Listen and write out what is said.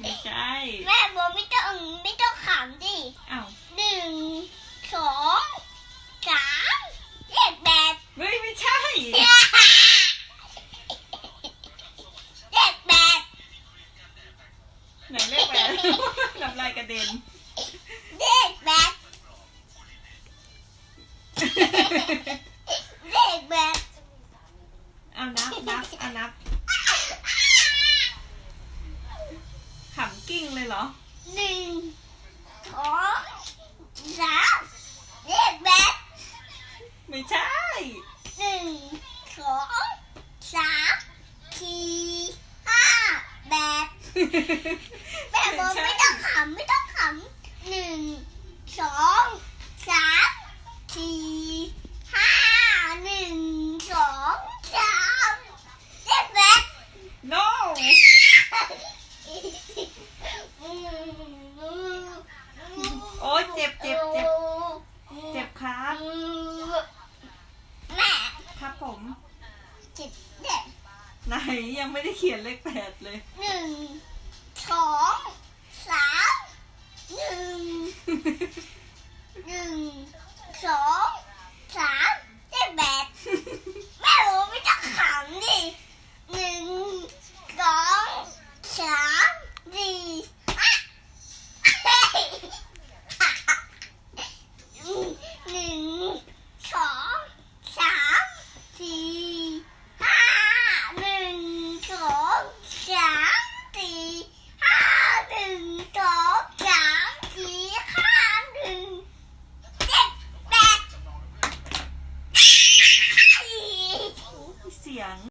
ไม่ใช่ แม่บอกไม่ต้องไม่ต้องขำดิอ้าวหนึ่งสองสามเลขแปดเฮ้ยไม่ใช่เลขแปดไหนเลขแปดน้ำลายกระเด็นเลขแปดเลขแปดเอานับนับเอานับขำกิ้งเลยเห รอหนึ่งสองสามเลขแปดไม่ใช่หนึ่งสองสามสี่ห้าแปดแม่บอกไม่ต้องขำไม่ต้องขำหนึ่งสอง แม่ครับผมเจ็ดไหนยังไม่ได้เขียนเลขแปดเลย หนึ่งสองสามหนึ่งหนึ่งสองสามเลขแปดแม่รู้ไม่ต้ขำดิหนึ่งสองสามสี่ yang